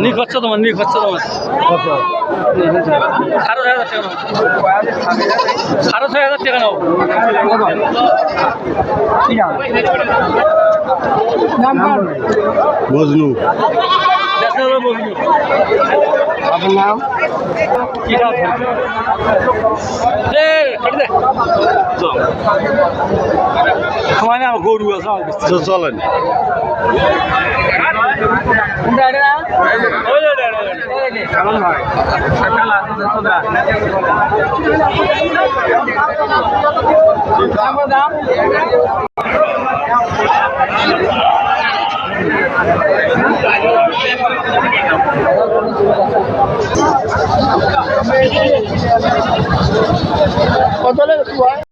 নি খরচ তোমার নি খরচ তোমার সাড়ে ছয় হাজার টাকা সাড়ে ছয় হাজার টাকা নাও মজনু আপনার নাম কি দাম এ কাট দে সময় না গরু আছে আমার চলেন ওই যে।